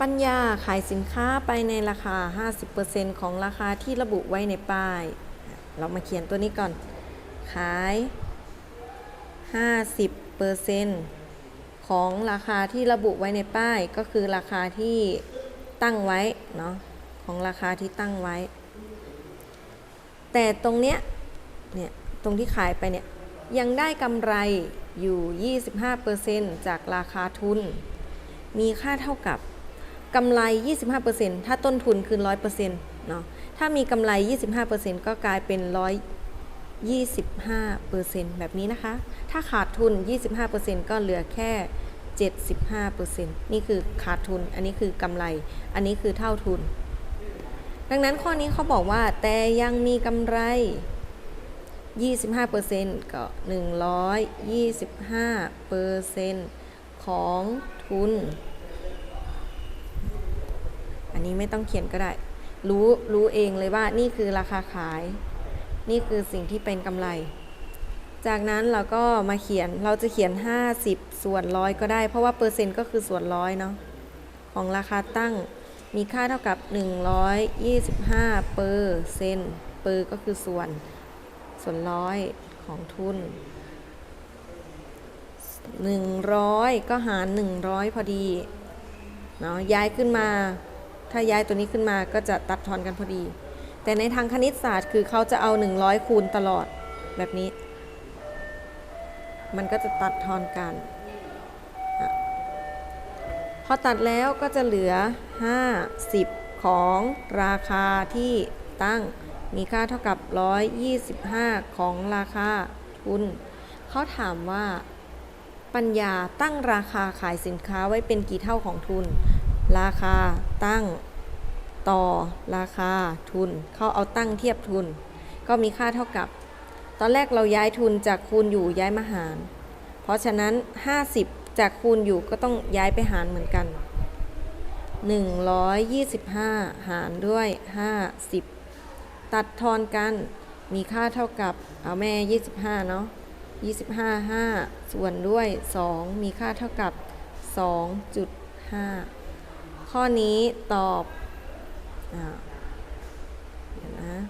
ปัญญาขายสินค้าไปในราคา 50%ของราคาที่ระบุไว้ในป้าย เรามาเขียนตัวนี้ก่อน ขาย 50%ของราคาที่ระบุไว้ในป้าย ก็คือราคาที่ตั้งไว้เนาะของราคาที่ตั้งไว้ แต่ตรงเนี้ยเนี่ยตรงที่ขายไปเนี่ยยังได้กำไรอยู่ 25%จากราคาทุน มีค่าเท่ากับ กำไร 25%ถ้าต้นทุนคือ 100%เนาะถ้ามีกำไร 25%ก็กลายเป็น 125%แบบนี้นะคะ ถ้าขาดทุน 25%ก็เหลือแค่ 75%นี่คือขาดทุน อันนี้คือกำไร อันนี้คือเท่าทุน ดังนั้นข้อนี้เขาบอกว่าแต่ยังมีกำไร 25%ก็ 125%ของทุน นนี้ไม่ต้องเขียนก็ได้ รู้รู้เองเลยว่านี่คือราคาขาย นี่คือสิ่งที่เป็นกำไร จากนั้นเราก็มาเขียนเราจะเขียน 50 ส่วนร้อยก็ได้ เพราะว่าเปอร์เซ็นต์ก็คือส่วนร้อยเนาะของราคาตั้งมีค่าเท่ากับ 125 เปอร์เซ็นต์เปอร์ก็คือส่วน ส่วนร้อยของทุน 100 ก็หาร 100 พอดีเนาะย้ายขึ้นมา ถ้าย้ายตัวนี้ขึ้นมาก็จะตัดทอนกันพอดี แต่ในทางคณิตศาสตร์คือเขาจะเอา 100 คูณตลอดแบบนี้ มันก็จะตัดทอนกันอพอตัดแล้วก็จะเหลือ 50 ของราคาที่ตั้งมีค่าเท่ากับ 125 ของราคาทุน เขาถามว่าปัญญาตั้งราคาขายสินค้าไว้เป็นกี่เท่าของทุน ราคาตั้งต่อราคาทุนเขาเอาตั้งเทียบทุน ก็มีค่าเท่ากับ ตอนแรกเราย้ายทุนจากคูณอยู่ย้ายมาหาร เพราะฉะนั้น 50 จากคูณอยู่ก็ต้องย้ายไปหารเหมือนกัน 125 หารด้วย 50 ตัดทอนกันมีค่าเท่ากับเอาแม่ 25 เนาะ25 5 ส่วนด้วย 2 มีค่าเท่ากับ 2.5 ข้อนี้ตอบอนะ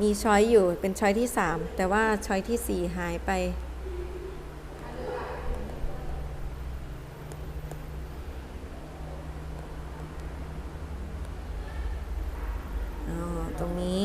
มีช้อยอยู่เป็นช้อยที่ 3 แต่ว่าช้อยที่ 4 หายไป ตรงนี้